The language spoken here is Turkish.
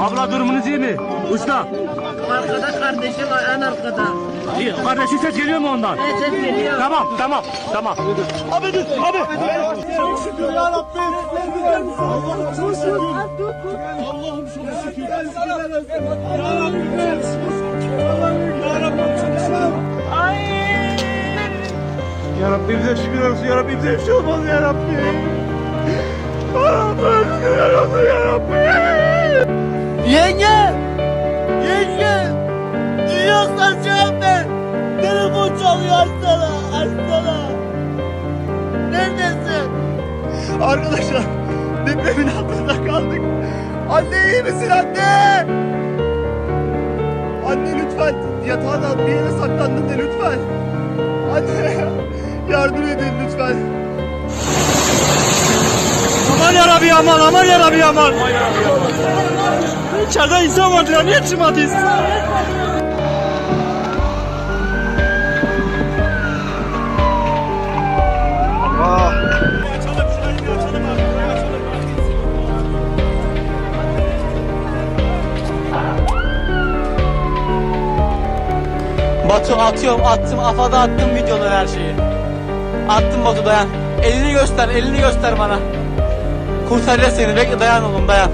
Abla durumunuz iyi mi? Usta. Arkada kardeşim en arkada. İyi. Kardeşin ses geliyor mu ondan? Evet ses geliyor. Tamam tamam tamam. Abi dur abi. Çok şükür ya Rabbim. Allah'ım çok şükür. Allah'ım çok şükür. Ya Rabbim. Ya Rabbim çok şükür. Ya Rabbim bize şükür olsun ya Rabbim bize bir şey olmaz ya Rabbim. Açsana. Neredesin? Arkadaşlar depremin altında kaldık. Anne iyi misin anne? Anne lütfen yatağın bir yere saklandın de lütfen. Anne yardım edin lütfen. Aman yarabbi aman aman yarabbi aman. İçeride insan vardı ya niye çıkmadınız? Batu atıyorum attım afada attım videoları her şeyi. Attım Batu dayan. Elini göster elini göster bana. Kurtaracağız seni bekle dayan oğlum dayan.